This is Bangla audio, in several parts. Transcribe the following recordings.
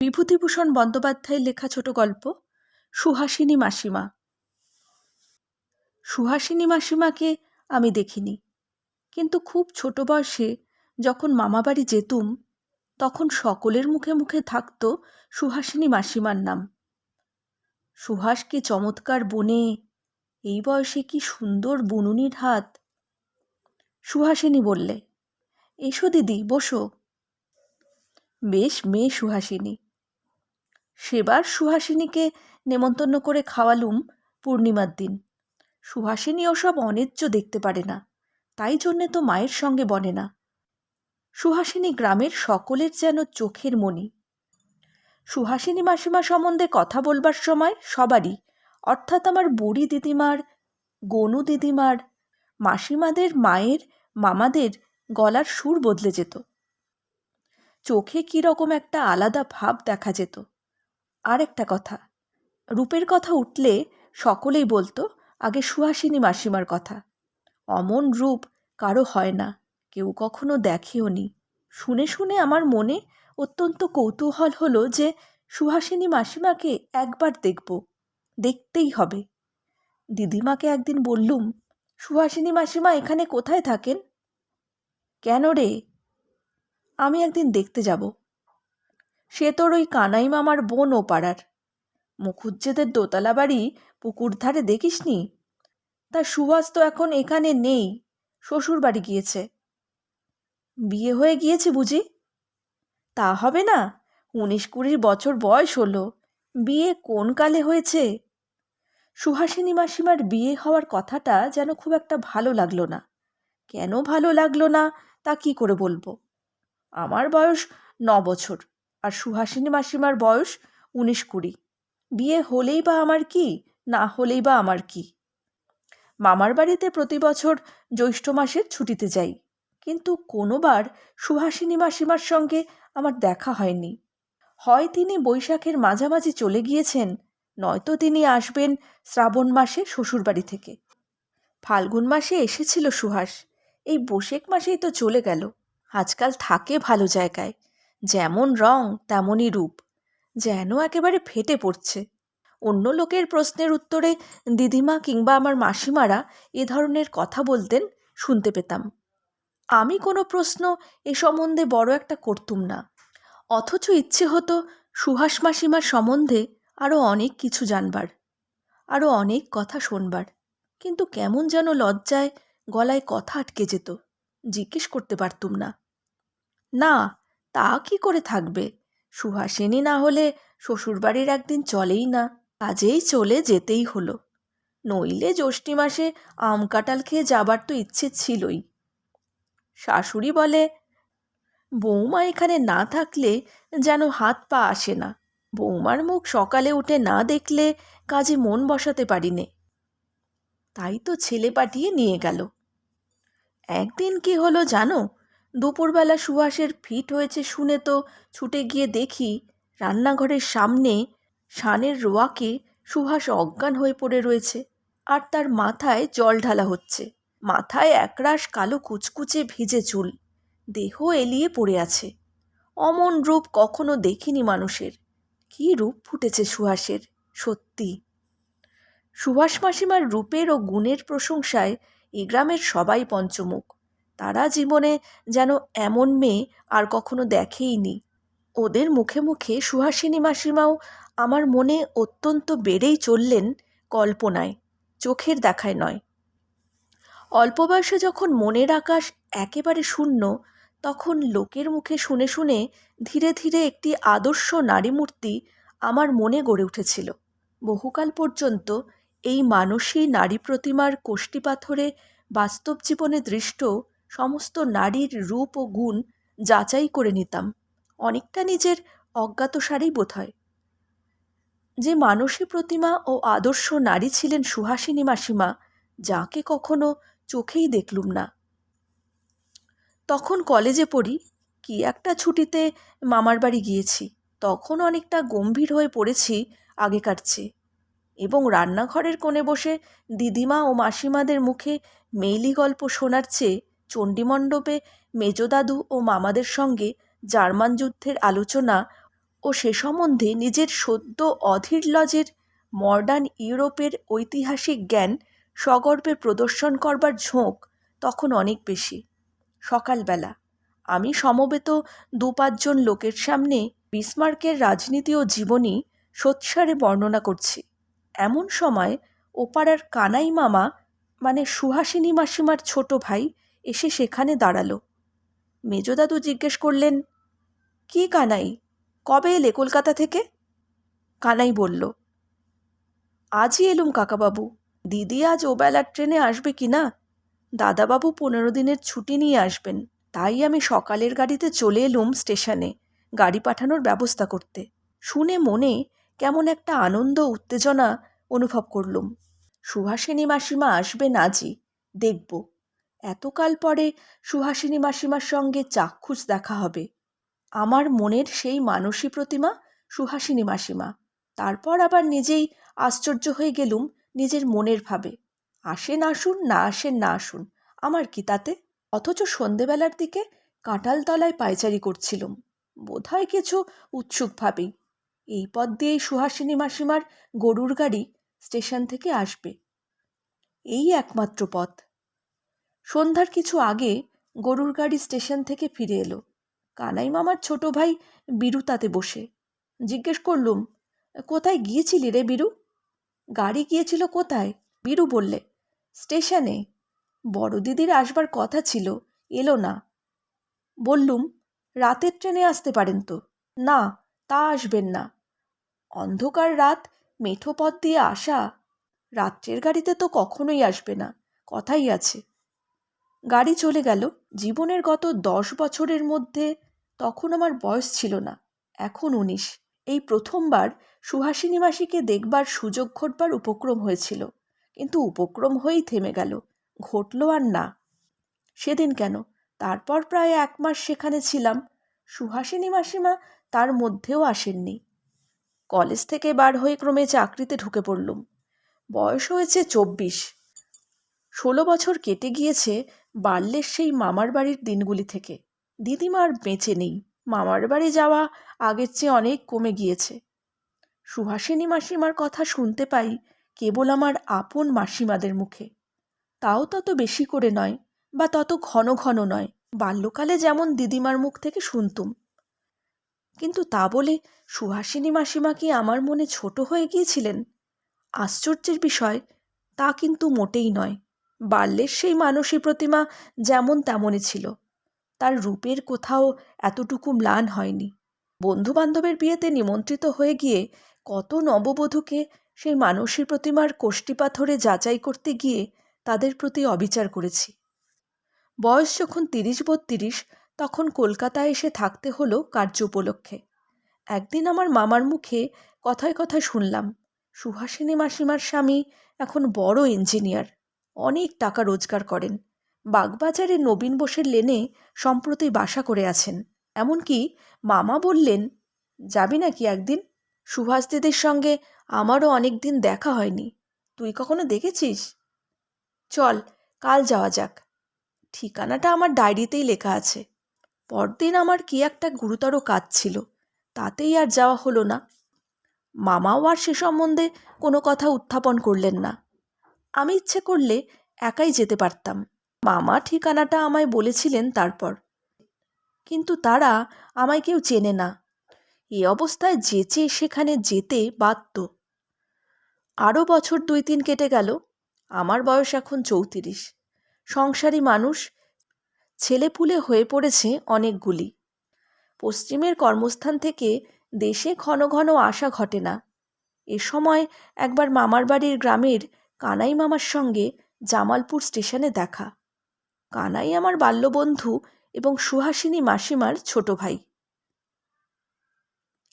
বিভূতিভূষণ বন্দ্যোপাধ্যায়ের লেখা ছোট গল্প, সুহাসিনী মাসিমা। সুহাসিনী মাসিমাকে আমি দেখিনি। কিন্তু খুব ছোট বয়সে যখন মামাবাড়ি যেতুম, তখন সকলের মুখে মুখে থাকত সুহাসিনী মাসিমার নাম। সুহাস কি চমৎকার বনে, এই বয়সে কি সুন্দর বুনুনির হাত। সুহাসিনী বললে, এসো দিদি, বসো। বেশ মেয়ে সুহাসিনী। সেবার সুহাসিনীকে নেমন্তন্ন করে খাওয়ালুম পূর্ণিমার দিন। সুহাসিনী ওসব অনেজ্য দেখতে পারে না, তাই জন্যে তো মায়ের সঙ্গে বনে না। সুহাসিনী গ্রামের সকলের যেন চোখের মণি। সুহাসিনী মাসিমা সম্বন্ধে কথা বলবার সময় সবারই, অর্থাৎ আমার বুড়ি দিদিমার, গনু দিদিমার, মাসিমাদের মায়ের, মামাদের গলার সুর বদলে যেত। চোখে কীরকম একটা আলাদা ভাব দেখা যেত। আর একটা কথা। রূপের কথা উঠলে সকলেই বলতো, আগে সুহাসিনী মাসিমার কথা। অমন রূপ কারও হয় না, কেউ কখনো দেখেও নি। শুনে শুনে আমার মনে অত্যন্ত কৌতূহল হলো যে সুহাসিনী মাসিমাকে একবার দেখব, দেখতেই হবে। দিদিমাকে একদিন বললুম, সুহাসিনী মাসিমা এখানে কোথায় থাকেন? কেন রে? আমি একদিন দেখতে যাব। সে তোর ওই কানাই মামার বোন ও পাড়ার। মুখুজ্জেদের দোতলা বাড়ি পুকুর ধারে দেখিসনি? তা সুভাষ তো এখন এখানে নেই, শ্বশুর বাড়ি গিয়েছে। বিয়ে হয়ে গিয়েছে বুঝি? তা হবে না, উনিশ কুড়ি বছর বয়স হলো, বিয়ে কোন কালে হয়েছে? সুহাসিনী মাসিমার বিয়ে হওয়ার কথাটা যেন খুব একটা ভালো লাগল না। কেন ভালো লাগল না, তা কি করে বলব? আমার বয়স ন বছর। আর সুহাসিনী মাসিমার বয়স উনিশ কুড়ি। বিয়ে হলেই বা আমার কি, না হলেই বা আমার কি? মামার বাড়িতে প্রতি বছর জ্যৈষ্ঠ মাসের ছুটিতে যাই, কিন্তু কোনোবার সুহাসিনী মাসিমার সঙ্গে আমার দেখা হয়নি। হয় তিনি বৈশাখের মাঝামাঝি চলে গিয়েছেন, নয়তো তিনি আসবেন শ্রাবণ মাসে শ্বশুরবাড়ি থেকে। ফাল্গুন মাসে এসেছিল সুহাস, এই বৈশাখ মাসেই তো চলে গেল, আজকাল থাকে ভালো জায়গায়। যেমন রং, তেমনই রূপ। যেন একেবারে ফেটে পড়ছে। অন্য লোকের প্রশ্নের উত্তরে দিদিমা কিংবা আমার মাসিমারা এ ধরনের কথা বলতেন, শুনতে পেতাম। আমি কোনো প্রশ্ন এ সম্বন্ধে বড় একটা করতুম না। অথচ ইচ্ছে হতো সুহাস মাসিমার সম্বন্ধে আরও অনেক কিছু জানবার আরও অনেক কথা শোনবার। কিন্তু কেমন যেন লজ্জায় গলায় কথা আটকে যেত, জিজ্ঞেস করতে পারতুম না। না তা কি করে থাকবে? সুহাসিনী না হলে শ্বশুরবাড়ির একদিন চলেই না, কাজেই চলে যেতেই হলো। নইলে জ্যৈষ্ঠী মাসে আম কাঁঠাল খেয়ে যাবার তো ইচ্ছে ছিলই। শাশুড়ি বলে, বৌমা এখানে না থাকলে যেন হাত পা আসে না। বৌমার মুখ সকালে উঠে না দেখলে কাজে মন বসাতে পারি নে তাই তো ছেলে পাঠিয়ে নিয়ে গেল। একদিন কি হলো জানো? দুপুরবেলা সুহাসের ফিট হয়েছে শুনে তো ছুটে গিয়ে দেখি রান্নাঘরের সামনে শানের রোয়াকে সুহাস অজ্ঞান হয়ে পড়ে রয়েছে আর তার মাথায় জল ঢালা হচ্ছে। মাথায় একরাশ কালো কুচকুচে ভিজে চুল। দেহ এলিয়ে পড়ে আছে। অমন রূপ কখনো দেখিনি মানুষের। কি রূপ ফুটেছে সুহাসের সত্যি। সুভাষ মাসিমার রূপের ও গুণের প্রশংসায় এ গ্রামের সবাই পঞ্চমুখ। তারা জীবনে যেন এমন মেয়ে আর কখনো দেখেইনি। ওদের মুখে মুখে সুহাসিনী মাসিমাও আমার মনে অত্যন্ত বেড়েই চললেন কল্পনায়, চোখের দেখায় নয়। অল্প বয়সে যখন মনের আকাশ একেবারে শূন্য, তখন লোকের মুখে শুনে শুনে ধীরে ধীরে একটি আদর্শ নারী মূর্তি আমার মনে গড়ে উঠেছিল। বহুকাল পর্যন্ত এই মানসী নারী প্রতিমার কোষ্ঠী পাথরে বাস্তব জীবনে দৃষ্ট সমস্ত নারীর রূপ ও গুণ যাচাই করে নিতাম। অনেকটা নিজের অজ্ঞাতসারেই বোধ হয় যে মানসী প্রতিমা ও আদর্শ নারী ছিলেন সুহাসিনী মাসিমা, যাকে কখনো চোখেই দেখলুম না। তখন কলেজে পড়ি, কি একটা ছুটিতে মামার বাড়ি গিয়েছি। তখন অনেকটা গম্ভীর হয়ে পড়েছি আগেকার চেয়ে। এবং রান্নাঘরের কোণে বসে দিদিমা ও মাসিমাদের মুখে মেইলি গল্প শোনার চেয়ে চণ্ডীমণ্ডপে মেজদাদু ও মামাদের সঙ্গে জার্মান যুদ্ধের আলোচনা ও সে সম্বন্ধে নিজের সদ্য অধীর লজের মডার্ন ইউরোপের ঐতিহাসিক জ্ঞান সগর্বে প্রদর্শন করবার ঝোঁক তখন অনেক বেশি। সকালবেলা আমি সমবেত দু পাঁচজন লোকের সামনে বিসমার্কের রাজনীতি ও জীবনী সোৎসারে বর্ণনা করছি। এমন সময় ওপাড়ার কানাই মামা মানে সুহাসিনী মাসিমার ছোট ভাই এসে সেখানে দাঁড়াল। মেজদাদু জিজ্ঞেস করলেন, কি কানাই? কবে এলে কলকাতা থেকে? কানাই বলল, আজই এলুম কাকাবাবু। দিদি আজ ওবেলার ট্রেনে আসবে কি না? দাদাবাবু পনেরো দিনের ছুটি নিয়ে আসবেন, তাই আমি সকালের গাড়িতে চলে এলুম স্টেশনে গাড়ি পাঠানোর ব্যবস্থা করতে। শুনে মনে কেমন একটা আনন্দ, উত্তেজনা অনুভব করলুম। সুহাসিনী মাসিমা আসবেন আজই, দেখব। এতকাল পরে সুহাসিনী মাসিমার সঙ্গে চাক্ষুষ দেখা হবে। আমার মনের সেই মানসী প্রতিমা সুহাসিনী মাসিমা। তারপর আবার নিজেই আশ্চর্য হয়ে গেলুম নিজের মনের ভাবে। আসেন আসুন, না আসেন, না আসুন, আমার কি তাতে? অথচ সন্ধেবেলার দিকে কাঁঠালতলায় পায়চারি করছিলুম। বোধহয় কিছু উৎসুক ভাবেই এই পথ দিয়েই সুহাসিনী মাসিমার গরুর গাড়ি স্টেশন থেকে আসবে। এই একমাত্র পথ। সন্ধ্যার কিছু আগে গরুর গাড়ি স্টেশন থেকে ফিরে এলো। কানাই মামার ছোট ভাই বিরু তাতে বসে। জিজ্ঞেস করলুম, কোথায় গিয়েছিলি রে বিরু? গাড়ি গিয়েছিল কোথায়? বিরু বললে, স্টেশনে। বড় দিদির আসবার কথা ছিল, এলো না। বললুম, রাতের ট্রেনে আসতে পারেন তো? না, তা আসবেন না। অন্ধকার রাত, মেঠো পথ দিয়ে আসা? রাত্রের গাড়িতে তো কখনোই আসবে না, কথাই আছে। গাড়ি চলে গেল। জীবনের গত দশ বছরের মধ্যে তখন আমার বয়স ছিল না, এখন উনিশ। এই প্রথমবার সুহাসিনী মাসিকে দেখবার সুযোগ ঘটবার উপক্রম হয়েছিল। কিন্তু উপক্রম হয়েই থেমে গেল, ঘটল আর না। সেদিন কেন? তারপর প্রায় এক মাস সেখানে ছিলাম। সুহাসিনী মাসিমা তার মধ্যেও আসেননি। কলেজ থেকে বার হয়ে ক্রমে চাকরিতে ঢুকে পড়লুম। বয়স হয়েছে চব্বিশ। ষোলো বছর কেটে গিয়েছে বাল্যের সেই মামার বাড়ির দিনগুলি থেকে। দিদিমা আর বেঁচে নেই, মামার বাড়ি যাওয়া আগের চেয়ে অনেক কমে গিয়েছে। সুহাসিনী মাসিমার কথা শুনতে পাই কেবল আমার আপন মাসিমাদের মুখে। তাও তত বেশি করে নয় বা তত ঘন ঘন নয়, বাল্যকালে যেমন দিদিমার মুখ থেকে শুনতুম। কিন্তু তা বলে সুহাসিনী মাসিমা কি আমার মনে ছোট হয়ে গিয়েছিলেন? আশ্চর্যের বিষয়, তা কিন্তু মোটেই নয়। বাল্যের সেই মানসী প্রতিমা যেমন তেমনই ছিল। তার রূপের কোথাও এতটুকু ম্লান হয়নি। বন্ধুবান্ধবের বিয়েতে নিমন্ত্রিত হয়ে গিয়ে কত নববধূকে সেই মানসী প্রতিমার কোষ্ঠী পাথরে যাচাই করতে গিয়ে তাদের প্রতি অবিচার করেছি। বয়স যখন তিরিশ বত্রিশ, তখন কলকাতায় এসে থাকতে হলো কার্য উপলক্ষে। একদিন আমার মামার মুখে কথায় কথায় শুনলাম, সুহাসিনী মাসিমার স্বামী এখন বড় ইঞ্জিনিয়ার। অনেক টাকা রোজগার করেন। বাগবাজারে নবীন বোসের লেনে সম্প্রতি বাসা করে আছেন। এমনকি মামা বললেন, যাবি নাকি একদিন? সুভাষ দিদির সঙ্গে আমারও অনেক দিন দেখা হয়নি। তুই কখনো দেখেছিস? চল, কাল যাওয়া যাক। ঠিকানাটা আমার ডায়েরিতেই লেখা আছে। পরদিন আমার কি একটা গুরুতর কাজ ছিল, তাতেই আর যাওয়া হলো না। মামাও আর সে সম্বন্ধে কোনো কথা উত্থাপন করলেন না। আমি ইচ্ছে করলে একাই যেতে পারতাম। মামা ঠিকানাটা আমায় বলেছিলেন তারপর। কিন্তু তারা আমায় কেউ চেনে না। এ অবস্থায় যেচে সেখানে যেতে বাধ্য। আরও বছর দুই তিন কেটে গেল। আমার বয়স এখন চৌত্রিশ। সংসারী মানুষ, ছেলেপুলে হয়ে পড়েছে অনেকগুলি। পশ্চিমের কর্মস্থান থেকে দেশে ঘন ঘন আসা ঘটে না। এ সময় একবার মামার বাড়ির গ্রামের কানাই মামার সঙ্গে জামালপুর স্টেশনে দেখা। কানাই আমার বাল্যবন্ধু এবং সুহাসিনী মাসিমার ছোট ভাই।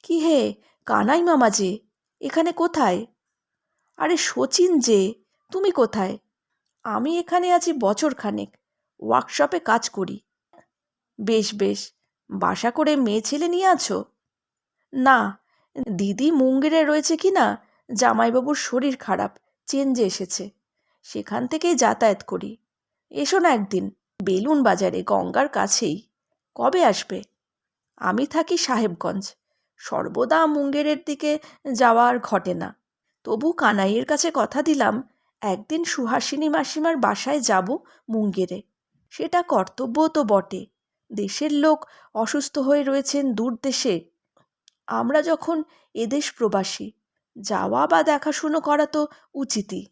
কি হে কানাই মামা যে, এখানে কোথায়? আরে শচীন যে, তুমি কোথায়? আমি এখানে আছি বছরখানেক, ওয়ার্কশপে কাজ করি। বেশ বেশ, বাসা করে মেয়ে ছেলে নিয়ে আছো? না, দিদি মুঙ্গেরে রয়েছে কি না, জামাইবাবুর শরীর খারাপ চেঞ্জে এসেছে। সেখান থেকেই যাতায়াত করি। এসো না একদিন, বেলুন বাজারে গঙ্গার কাছেই। কবে আসবে? আমি থাকি সাহেবগঞ্জ। সর্বদা মুঙ্গেরের দিকে যাওয়ার ঘটে না। তবু কানাইয়ের কাছে কথা দিলাম, একদিন সুহাসিনী মাসিমার বাসায় যাব মুঙ্গেরে। সেটা কর্তব্য তো বটে। দেশের লোক অসুস্থ হয়ে রয়েছেন দূর দেশে। আমরা যখন এদেশ প্রবাসী যাওয়া বা দেখাশুনো করা তো উচিতই।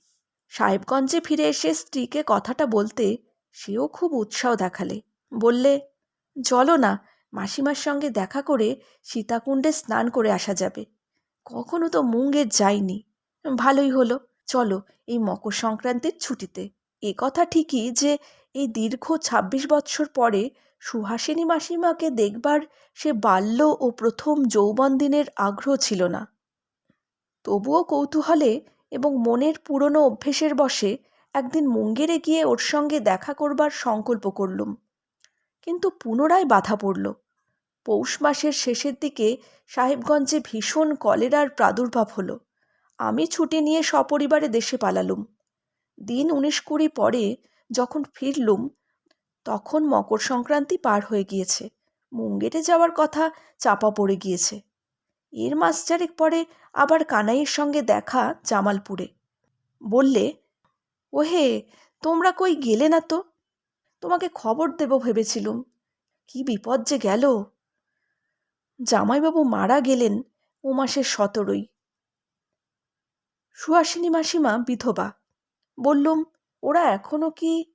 সাহেবগঞ্জে ফিরে এসে স্ত্রীকে কথাটা বলতে সেও খুব উৎসাহ দেখালে। বললে, চলো না, মাসিমার সঙ্গে দেখা করে সীতাকুণ্ডে স্নান করে আসা যাবে। কখনো তো মুঙ্গের যাইনি। ভালোই হলো, চলো এই মকর সংক্রান্তির ছুটিতে। এ কথা ঠিকই যে এই দীর্ঘ ছাব্বিশ বৎসর পরে সুহাসিনী মাসিমাকে দেখবার সে বাল্য ও প্রথম যৌবন দিনের আগ্রহ ছিল না। তবুও কৌতূহলে এবং মনের পুরনো অভ্যেসের বশে একদিন মুঙ্গেরে গিয়ে ওর সঙ্গে দেখা করবার সংকল্প করলুম। কিন্তু পুনরায় বাধা পড়ল। পৌষ মাসের শেষের দিকে সাহেবগঞ্জে ভীষণ কলেরার প্রাদুর্ভাব হলো। আমি ছুটি নিয়ে সপরিবারে দেশে পালালুম। দিন উনিশ কুড়ি পরে যখন ফিরলুম, তখন মকর সংক্রান্তি পার হয়ে গিয়েছে। মুঙ্গেরে যাওয়ার কথা চাপা পড়ে গিয়েছে। এর মাস চারেক পরে আবার কানাইয়ের সঙ্গে দেখা জামালপুরে। বললে, ওহে, তোমরা কই গেলে না তো? তোমাকে খবর দেব ভেবেছিলুম। কি বিপদ যে গেল? জামাইবাবু মারা গেলেন ও মাসের সতেরোই। সুহাসিনী মাসিমা বিধবা। বললুম, ওরা এখনও কি?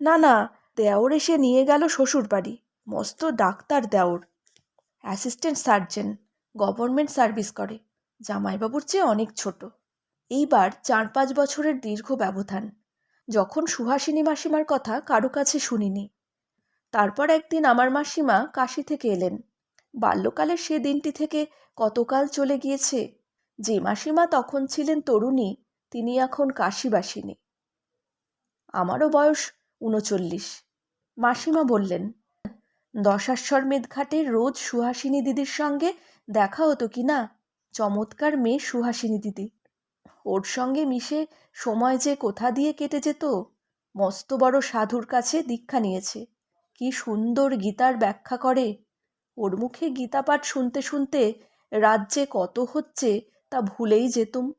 না না, দেওর এসে নিয়ে গেল শ্বশুর বাড়ি মস্ত ডাক্তার দেওর। অ্যাসিস্ট্যান্ট সার্জেন, গভর্নমেন্ট সার্ভিস করে। জামাইবাবুর চেয়ে অনেক ছোট। এইবার চার পাঁচ বছরের দীর্ঘ ব্যবধান। যখন সুহাসিনী মাসিমার কথা কারও কাছে শুনিনি। তারপর একদিন আমার মাসিমা কাশি থেকে এলেন। বাল্যকালের সে দিনটি থেকে কতকাল চলে গিয়েছে? যে মাসিমা তখন ছিলেন তরুণী, তিনি এখন কাশিবাসিনী। আমারও বয়স উনচল্লিশ। মাসিমা বললেন, দশাশ্বর মেদঘাটে রোজ সুহাসিনী দিদির সঙ্গে দেখা হতো কি না? চমৎকার মেয়ে সুহাসিনী দিদি। ওর সঙ্গে মিশে সময় যে কোথা দিয়ে কেটে যেত, মস্ত বড় সাধুর কাছে দীক্ষা নিয়েছে। কি সুন্দর গীতার ব্যাখ্যা করে। ওর মুখে গীতাপাঠ শুনতে শুনতে রাজ্যে কত হচ্ছে তা ভুলেই যেতুম।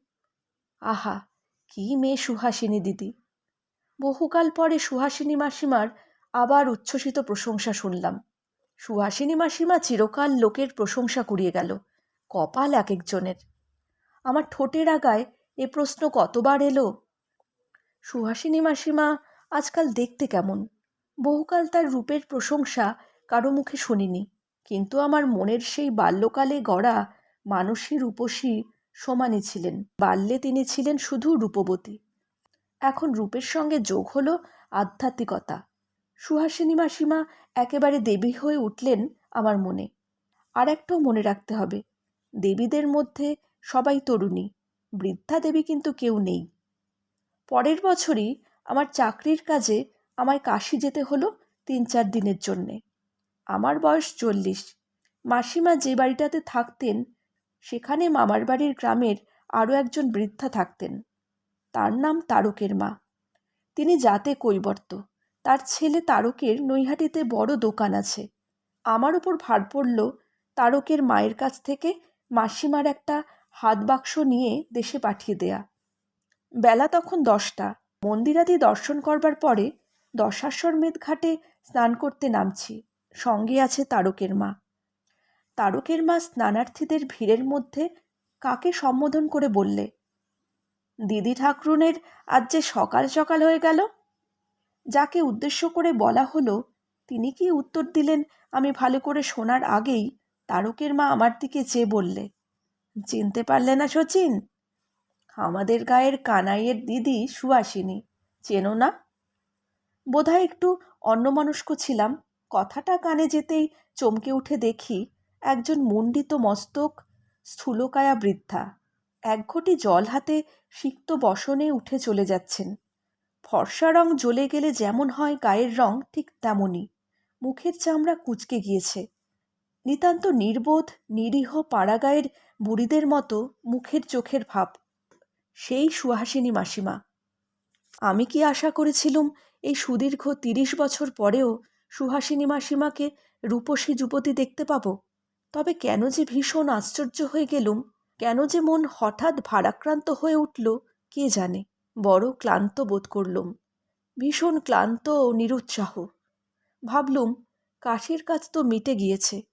আহা, কি মেয়ে সুহাসিনী দিদি। বহুকাল পরে সুহাসিনী মাসিমার আবার উচ্ছ্বসিত প্রশংসা শুনলাম। সুহাসিনী মাসিমা চিরকাল লোকের প্রশংসা কুড়িয়ে গেল। কপাল এক একজনের। আমার ঠোঁটের আগায় এ প্রশ্ন কতবার এলো? সুহাসিনী মাসিমা, আজকাল দেখতে কেমন? বহুকাল তার রূপের প্রশংসা কারও মুখে শুনিনি। কিন্তু আমার মনের সেই বাল্যকালে গড়া মানসী রূপসী সমানই ছিলেন। বাল্যে তিনি ছিলেন শুধু রূপবতী। এখন রূপের সঙ্গে যোগ হলো আধ্যাত্মিকতা। সুহাসিনী মাসিমা একেবারে দেবী হয়ে উঠলেন আমার মনে। আর একটাও মনে রাখতে হবে দেবীদের মধ্যে সবাই তরুণী, বৃদ্ধা দেবী কিন্তু কেউ নেই। পরের বছরই আমার চাকরির কাজে আমায় কাশি যেতে হলো তিন চার দিনের জন্যে। আমার বয়স চল্লিশ। মাসিমা যে বাড়িটাতে থাকতেন, সেখানে মামার বাড়ির গ্রামের আরও একজন বৃদ্ধা থাকতেন। তার নাম তারকের মা। তিনি যাতে কৈবর্ত। তার ছেলে তারকের নৈহাটিতে বড় দোকান আছে। আমার ওপর ভার পড়ল তারকের মায়ের কাছ থেকে মাসিমার একটা হাত বাক্স নিয়ে দেশে পাঠিয়ে দেয়া। বেলা তখন দশটা। মন্দিরাদি দর্শন করবার পরে দশাশ্বরমেধ ঘাটে স্নান করতে নামছি। সঙ্গে আছে তারকের মা। তারকের মা স্নানার্থীদের ভিড়ের মধ্যে কাকে সম্বোধন করে বললে, দিদি ঠাকরুনের আজ যে সকাল সকাল হয়ে গেল, যাকে উদ্দেশ্য করে বলা হলো, তিনি কি উত্তর দিলেন আমি ভালো করে শোনার আগেই তারকের মা আমার দিকে চেয়ে বললে, চিনতে পারলে না শচীন? আমাদের গায়ের কানাইয়ের দিদি সুহাসিনী, চেনো না? বোধহয় একটু অন্যমনস্ক ছিলাম। কথাটা কানে যেতেই চমকে উঠে দেখি একজন মুণ্ডিত মস্তক, স্থূলকায়া বৃদ্ধা। এক ঘটি জল হাতে সিক্ত বসনে উঠে চলে যাচ্ছেন। ফর্সা রং জ্বলে গেলে যেমন হয় গায়ের রং ঠিক তেমনই। মুখের চামড়া কুচকে গিয়েছে। নিতান্ত নির্বোধ, নিরীহ পাড়াগায়ের বুড়িদের মতো মুখের চোখের ভাব। সেই সুহাসিনী মাসিমা। আমি কি আশা করেছিলুম এই সুদীর্ঘ তিরিশ বছর পরেও সুহাসিনী মাসিমাকে রূপসী যুবতী দেখতে পাব? তবে কেন যে ভীষণ আশ্চর্য হয়ে গেলুম, কেন যে মন হঠাৎ ভারাক্রান্ত হয়ে উঠল, কে জানে? বড় ক্লান্ত বোধ করলুম। ভীষণ ক্লান্ত ও নিরুৎসাহ। ভাবলুম, কাশির কাজ তো মিটে গিয়েছে।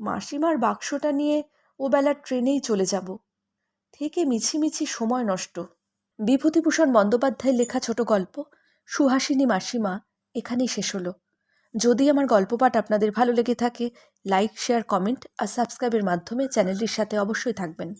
মাসিমার বাক্সটা নিয়ে ও বেলার ট্রেনেই চলে যাব। থেকে মিছিমিছি সময় নষ্ট। বিভূতিভূষণ বন্দ্যোপাধ্যায়ের লেখা ছোট গল্প, সুহাসিনী মাসিমা, এখানেই শেষ হলো। যদি আমার গল্প পাঠ আপনাদের ভালো লেগে থাকে লাইক শেয়ার কমেন্ট আর সাবস্ক্রাইবের মাধ্যমে চ্যানেলটির সাথে অবশ্যই থাকবেন।